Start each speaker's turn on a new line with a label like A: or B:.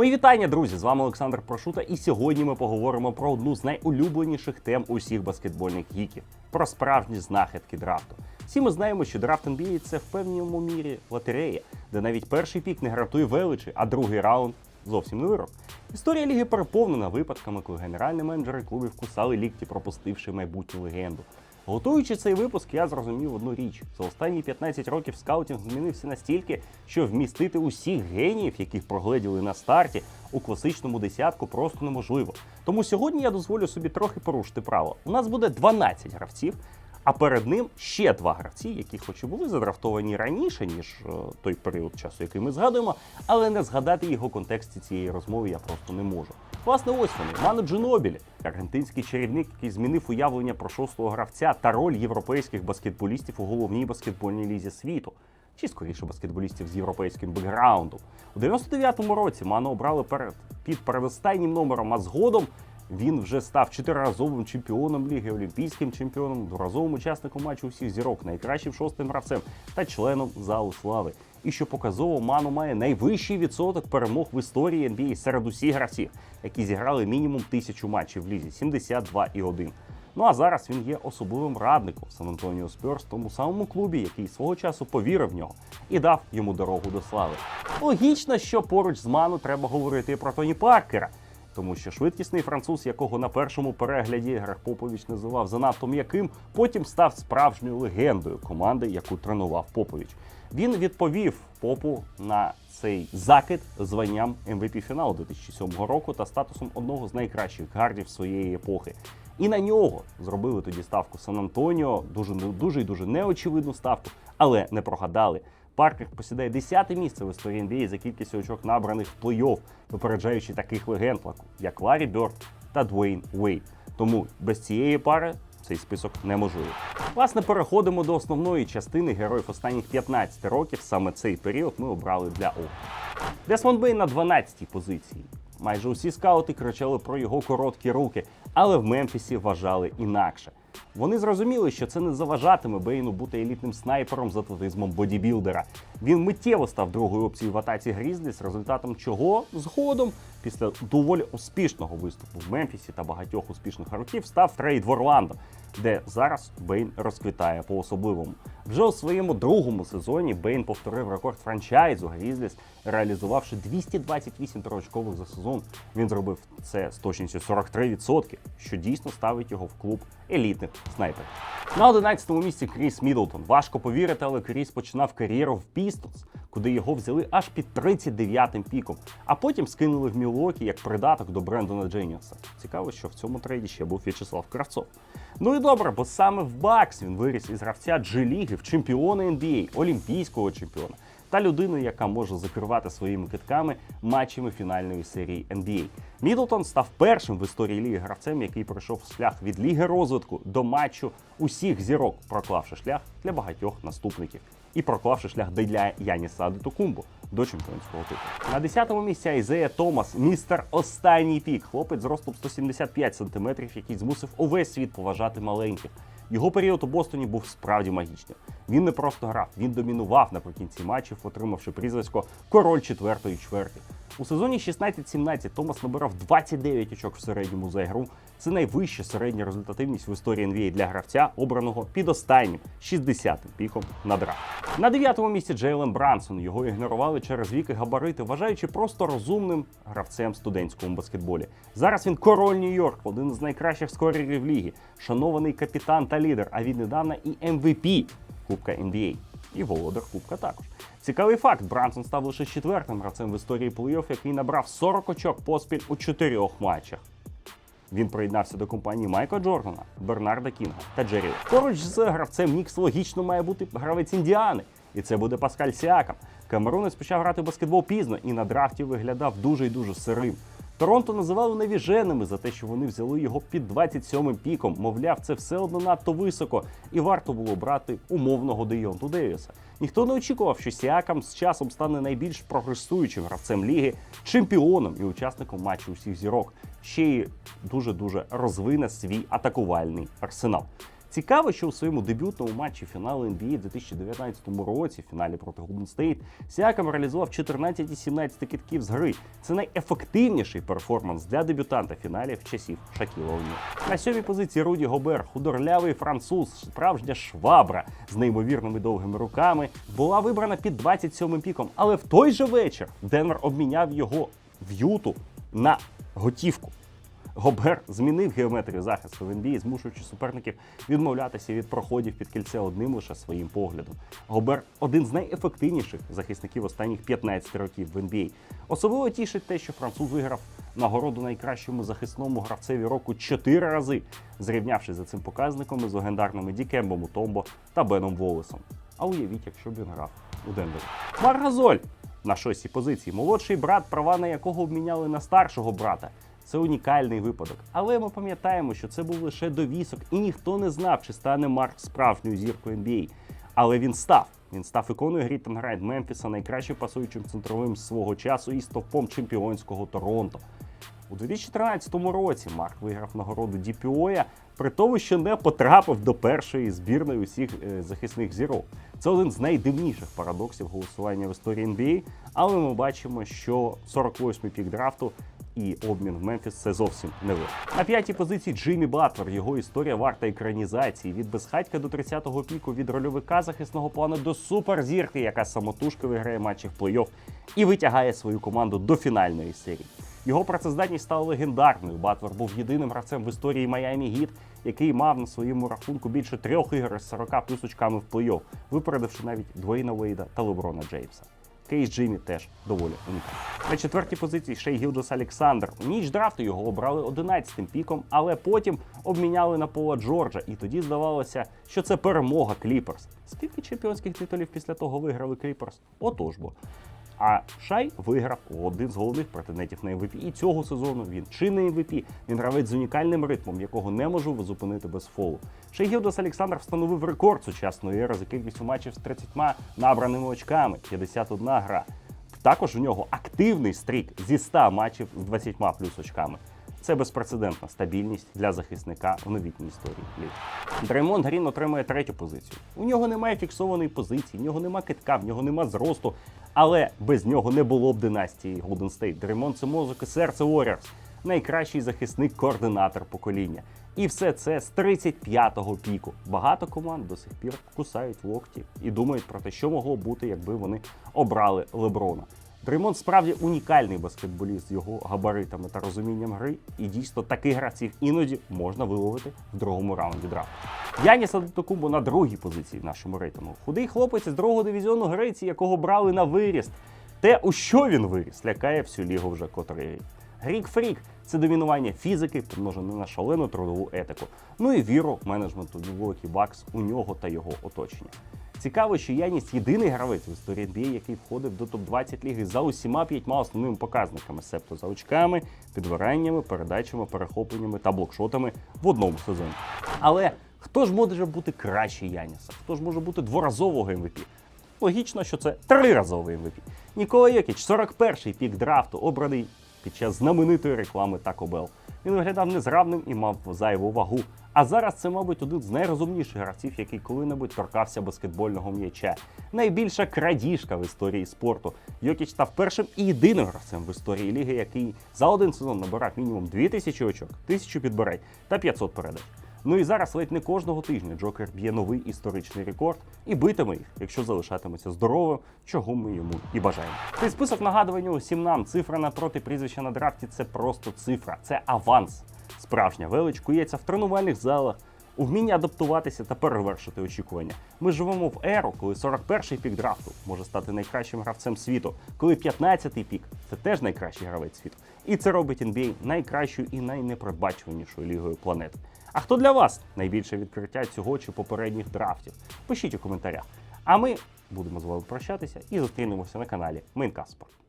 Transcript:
A: Мої вітання, друзі! З вами Олександр Прошута, і сьогодні ми поговоримо про одну з найулюбленіших тем усіх баскетбольних гіків про справжні знахідки драфту. Всі ми знаємо, що драфт NBA – це в певному мірі лотерея, де навіть перший пік не гарантує величі, а другий раунд зовсім не вирок. Історія ліги переповнена випадками, коли генеральні менеджери клубів кусали лікті, пропустивши майбутню легенду. Готуючи цей випуск, я зрозумів одну річ: за останні 15 років скаутинг змінився настільки, що вмістити усіх геніїв, яких прогледіли на старті, у класичному десятку просто неможливо. Тому сьогодні я дозволю собі трохи порушити право. У нас буде 12 гравців, а перед ним ще два гравці, які хоч і були задрафтовані раніше, ніж е, той період часу, який ми згадуємо, але не згадати їх у контексті цієї розмови я просто не можу. Власне, ось вони Ману Джинобілі, аргентинський чарівник, який змінив уявлення про шостого гравця та роль європейських баскетболістів у головній баскетбольній лізі світу. Чи скоріше баскетболістів з європейським бекграундом. У 99-му році Ману обрали перед під передостаннім номером, а згодом він вже став чотириразовим чемпіоном ліги, олімпійським чемпіоном, дворазовим учасником матчу усіх зірок, найкращим шостим гравцем та членом залу слави. І що показово, Ману має найвищий відсоток перемог в історії NBA серед усіх гравців, які зіграли мінімум тисячу матчів в лізі 72,1. Ну а зараз він є особливим радником Сан Антоніо Спьорс, тому самому клубі, який свого часу повірив в нього і дав йому дорогу до слави. Логічно, що поруч з Ману треба говорити про Тоні Паркера. Тому що швидкісний француз, якого на першому перегляді Грег Попович називав занадто м'яким, потім став справжньою легендою команди, яку тренував Попович. Він відповів попу на цей закид званням MVP фіналу 2007 року та статусом одного з найкращих гардів своєї епохи. І на нього зробили тоді ставку Сан Антоніо, дуже дуже і дуже неочевидну ставку, але не прогадали. Паркер посідає 10 місце в історії NBA за кількістю очок набраних в плей-офф, випереджаючи таких легенд, як Ларі Бьорд та Двейн Уейт. Тому без цієї пари цей список неможливий. Власне, переходимо до основної частини героїв останніх 15 років. Саме цей період ми обрали для огляду. Десмонд Бейн на 12-й позиції. Майже усі скаути кричали про його короткі руки, але в Мемфісі вважали інакше. Вони зрозуміли, що це не заважатиме Бейну бути елітним снайпером з атлетизмом бодібілдера. Він миттєво став другою опцією в атаці Грізліс, результатом чого згодом, після доволі успішного виступу в Мемфісі та багатьох успішних років, став трейд в Орландо, де зараз Бейн розквітає по-особливому. Вже у своєму другому сезоні Бейн повторив рекорд франчайзу Грізліс, реалізувавши 228 троочкових за сезон. Він зробив це з точністю 43%, що дійсно ставить його в клуб елітних снайперів. На 11-му місці Кріс Мідлтон. Важко повірити, але Кріс починав кар'єру в Пістонс, куди його взяли аж під 39-м піком, а потім скинули в Мілуокі як придаток до Брендона Дженніса. Цікаво, що в цьому трейді ще був В'ячеслав Кравцов. Ну і добре, бо саме в Бакс він виріс із гравця G-ліги в чемпіона NBA, олімпійського чемпіона та людину, яка може закривати своїми китками матчами фінальної серії NBA. Мідлтон став першим в історії ліги гравцем, який пройшов шлях від ліги розвитку до матчу усіх зірок, проклавши шлях для багатьох наступників і проклавши шлях для Яніса Адетокумбо до чемпіонського титулу. На 10-му місці Айзея Томас, містер останній пік. Хлопець з ростом 175 см, який змусив увесь світ поважати маленьких. Його період у Бостоні був справді магічним. Він не просто грав, він домінував наприкінці матчів, отримавши прізвисько Король четвертої чверті. У сезоні 16-17 Томас набирав 29 очок в середньому за ігру. Це найвища середня результативність в історії NBA для гравця, обраного під останнім 60-м піком на драфт. На 9-му місці Джейлен Брансон. Його ігнорували через вік і габарити, вважаючи просто розумним гравцем студентському баскетболі. Зараз він король Нью-Йорк, один з найкращих скорерів ліги, шанований капітан та лідер, а віднедавна і MVP Кубка NBA. І володар Кубка також. Цікавий факт: Брансон став лише четвертим гравцем в історії плей-офф, який набрав 40 очок поспіль у чотирьох матчах. Він приєднався до компанії Майка Джордана, Бернарда Кінга та Джері. Поруч з гравцем Нікс логічно має бути гравець Індіани, і це буде Паскаль Сіакам. Камерунець почав грати в баскетбол пізно і на драфті виглядав дуже і дуже сирим. Торонто називали навіженими за те, що вони взяли його під 27-м піком. Мовляв, це все одно надто високо, і варто було брати умовного Дейонту Девіса. Ніхто не очікував, що Сіакам з часом стане найбільш прогресуючим гравцем ліги, чемпіоном і учасником матчу усіх зірок. Ще й дуже дуже розвине свій атакувальний арсенал. Цікаво, що у своєму дебютному матчі фіналу NBA 2019 році, в фіналі проти Golden State, Сіакам реалізував 14 із 17 китків з гри. Це найефективніший перформанс для дебютанта фіналів часів Шакіла. На сьомій позиції Руді Гобер, худорлявий француз, справжня швабра з неймовірними довгими руками, була вибрана під 27-м піком. Але в той же вечір Денвер обміняв його в Юту на готівку. Гобер змінив геометрію захисту в NBA, змушуючи суперників відмовлятися від проходів під кільце одним лише своїм поглядом. Гобер один з найефективніших захисників останніх 15 років в NBA. Особливо тішить те, що француз виграв нагороду найкращому захисному гравцеві року чотири рази, зрівнявши за цим показником із легендарними Дікембом Томбо та Беном Волесом. А уявіть, якщо б він грав у Денвері. Маргазоль на шостій позиції. Молодший брат, права на якого обміняли на старшого брата. Це унікальний випадок. Але ми пам'ятаємо, що це був лише довісок, і ніхто не знав, чи стане Марк справжньою зіркою NBA. Але він став. Він став іконою Гріттенграйд Мемфіса, найкращим пасуючим центровим свого часу і стовпом чемпіонського Торонто. У 2013 році Марк виграв нагороду DPOя, при тому, що не потрапив до першої збірної усіх е, захисних зірок. Це один з найдивніших парадоксів голосування в історії NBA, але ми бачимо, що 48-й пік драфту і обмін в Мемфіс це зовсім не ви. На п'ятій позиції Джиммі Батлер. Його історія варта екранізації від безхатька до 30-го піку, від рольовика захисного плану до суперзірки, яка самотужки виграє матчі в плей-офф і витягає свою команду до фінальної серії. Його працездатність стала легендарною. Батлер був єдиним гравцем в історії Майамі Гіт, який мав на своєму рахунку більше трьох ігор з 40 плюс очками в плей-офф, випередивши навіть Двейна Вейда та Леброна Джеймса. Кейс Джиммі теж доволі унікальний. На четвертій позиції ще й Гілджес Олександр. У ніч драфту його обрали 11-тим піком, але потім обміняли на Пола Джорджа. І тоді здавалося, що це перемога Кліперс. Скільки чемпіонських титулів після того виграли Кліперс? Отож бо. А Шай виграв один з головних претендентів на MVP. І цього сезону він чи не MVP. Він гравець з унікальним ритмом, якого неможливо зупинити без фолу. Шей Гілдос Олександр встановив рекорд сучасної ери за кількістю матчів з 30 набраними очками 51 гра. Також у нього активний стрік зі 100 матчів з 20 плюс очками. Це безпрецедентна стабільність для захисника у новітній історії. Дреймонд Грін отримує третю позицію. У нього немає фіксованої позиції, в нього немає китка, в нього немає зросту. Але без нього не було б династії Golden State. Дреймонд це мозок і серце Warriors. Найкращий захисник, координатор покоління. І все це з 35-го піку. Багато команд до сих пір кусають локті і думають про те, що могло бути, якби вони обрали Леброна. Дреймонд справді унікальний баскетболіст з його габаритами та розумінням гри, і дійсно таких гравців іноді можна виловити в другому раунді драфту. Яніс Адетокумбо на другій позиції в нашому рейтингу. Худий хлопець з другого дивізіону Греції, якого брали на виріст. Те, у що він виріс, лякає всю лігу вже котрий рік. Грік Фрік це домінування фізики, помножене на шалену трудову етику. Ну і віру менеджменту Milwaukee Bucks у нього та його оточення. Цікаво, що Яніс єдиний гравець в історії NBA, який входив до топ-20 ліги за усіма п'ятьма основними показниками, себто за очками, підбираннями, передачами, перехопленнями та блокшотами в одному сезоні. Але хто ж може бути краще Яніса? Хто ж може бути дворазового MVP? Логічно, що це триразовий MVP. Нікола Йокіч, 41-й пік драфту, обраний під час знаменитої реклами Taco Bell. Він виглядав незравним і мав зайву вагу. А зараз це, мабуть, один з найрозумніших гравців, який коли-небудь торкався баскетбольного м'яча. Найбільша крадіжка в історії спорту. Йокіч став першим і єдиним гравцем в історії ліги, який за один сезон набирав мінімум 2000 очок, 1000 підбирань та 500 передач. Ну і зараз ледь не кожного тижня Джокер б'є новий історичний рекорд і битиме їх, якщо залишатиметься здоровим, чого ми йому і бажаємо. Цей список нагадувань усім нам. Цифра напроти прізвища на драфті це просто цифра, це аванс. Справжня велич кується в тренувальних залах, у вмінні адаптуватися та перевершити очікування. Ми живемо в еру, коли 41-й пік драфту може стати найкращим гравцем світу, коли 15-й пік це теж найкращий гравець світу. І це робить NBA найкращою і найнепередбачуванішою лігою планети. А хто для вас найбільше відкриття цього чи попередніх драфтів? Пишіть у коментарях. А ми будемо з вами прощатися і зустрінемося на каналі Мейнкаст Спорт.